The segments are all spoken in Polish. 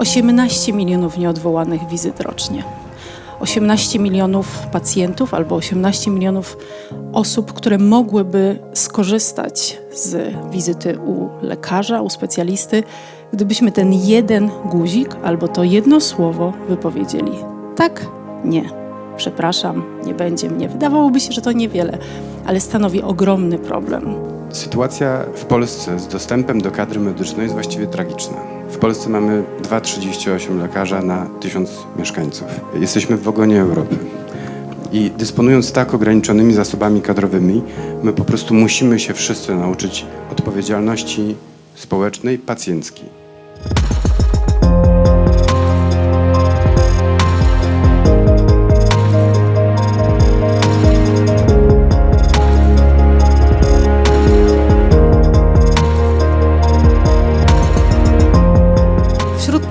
18 milionów nieodwołanych wizyt rocznie. 18 milionów pacjentów albo 18 milionów osób, które mogłyby skorzystać z wizyty u lekarza, u specjalisty, gdybyśmy ten jeden guzik albo to jedno słowo wypowiedzieli. Tak, nie. Przepraszam, nie będzie mnie. Wydawałoby się, że to niewiele, ale stanowi ogromny problem. Sytuacja w Polsce z dostępem do kadry medycznej jest właściwie tragiczna. W Polsce mamy 2,38 lekarza na 1000 mieszkańców. Jesteśmy w ogonie Europy. I dysponując tak ograniczonymi zasobami kadrowymi, my po prostu musimy się wszyscy nauczyć odpowiedzialności społecznej, pacjenckiej.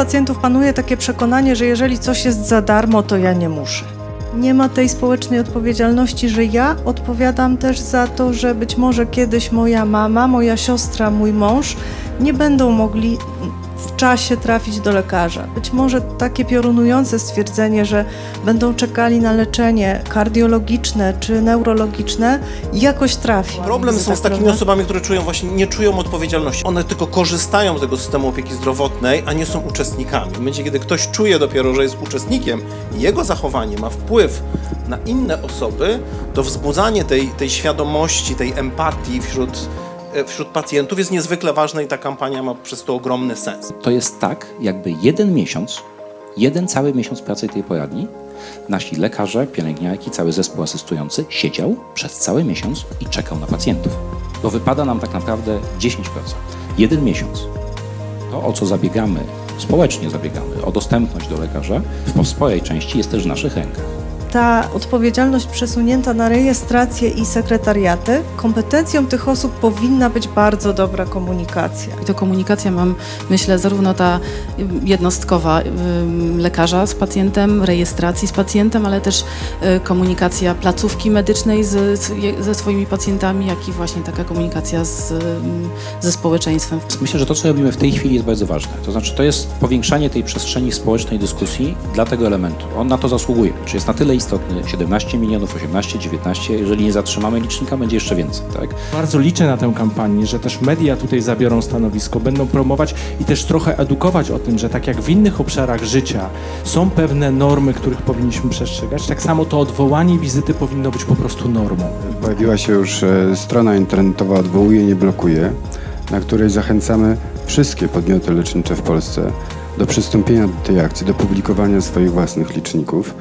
Pacjentów panuje takie przekonanie, że jeżeli coś jest za darmo, to ja nie muszę. Nie ma tej społecznej odpowiedzialności, że ja odpowiadam też za to, że być może kiedyś moja mama, moja siostra, mój mąż nie będą mogli w czasie trafić do lekarza. Być może takie piorunujące stwierdzenie, że będą czekali na leczenie kardiologiczne czy neurologiczne, jakoś trafi. Problem są z Wizyta, takimi prawda? osobami, które czują właśnie, nie czują odpowiedzialności. One tylko korzystają z tego systemu opieki zdrowotnej, a nie są uczestnikami. W momencie, kiedy ktoś czuje dopiero, że jest uczestnikiem jego zachowanie ma wpływ na inne osoby, to wzbudzanie tej, tej świadomości, tej empatii wśród, wśród pacjentów jest niezwykle ważne i ta kampania ma przez to ogromny sens. To jest tak, jakby jeden miesiąc, jeden cały miesiąc pracy tej poradni, nasi lekarze, pielęgniarki, cały zespół asystujący siedział przez cały miesiąc i czekał na pacjentów. Bo wypada nam tak naprawdę 10%. Jeden miesiąc. To, o co zabiegamy, społecznie zabiegamy, o dostępność do lekarza, w sporej części jest też w naszych rękach. Ta odpowiedzialność przesunięta na rejestrację i sekretariaty, kompetencją tych osób powinna być bardzo dobra komunikacja. I to komunikacja mam, myślę, zarówno ta jednostkowa lekarza z pacjentem, rejestracji z pacjentem, ale też y, komunikacja placówki medycznej z, ze swoimi pacjentami, jak i właśnie taka komunikacja z, ze społeczeństwem. Myślę, że to, co robimy w tej chwili jest bardzo ważne. To znaczy, to jest powiększanie tej przestrzeni społecznej dyskusji dla tego elementu. On na to zasługuje. Czy jest na tyle istotny? 17 milionów, 18, 19. Jeżeli nie zatrzymamy licznika, będzie jeszcze więcej, tak? Bardzo liczę na tę kampanię, że też media tutaj zabiorą stanowisko, będą promować i też trochę edukować o tym, że tak jak w innych obszarach życia są pewne normy, których powinniśmy przestrzegać, tak samo to odwołanie wizyty powinno być po prostu normą. Pojawiła się już e, strona internetowa Odwołuje, nie blokuje, na której zachęcamy wszystkie podmioty lecznicze w Polsce do przystąpienia do tej akcji, do publikowania swoich własnych liczników,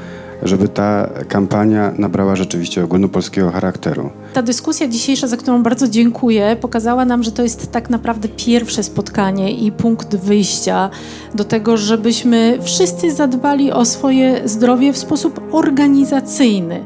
żeby ta kampania nabrała rzeczywiście ogólnopolskiego charakteru. Ta dyskusja dzisiejsza, za którą bardzo dziękuję, pokazała nam, że to jest tak naprawdę pierwsze spotkanie i punkt wyjścia do tego, żebyśmy wszyscy zadbali o swoje zdrowie w sposób organizacyjny.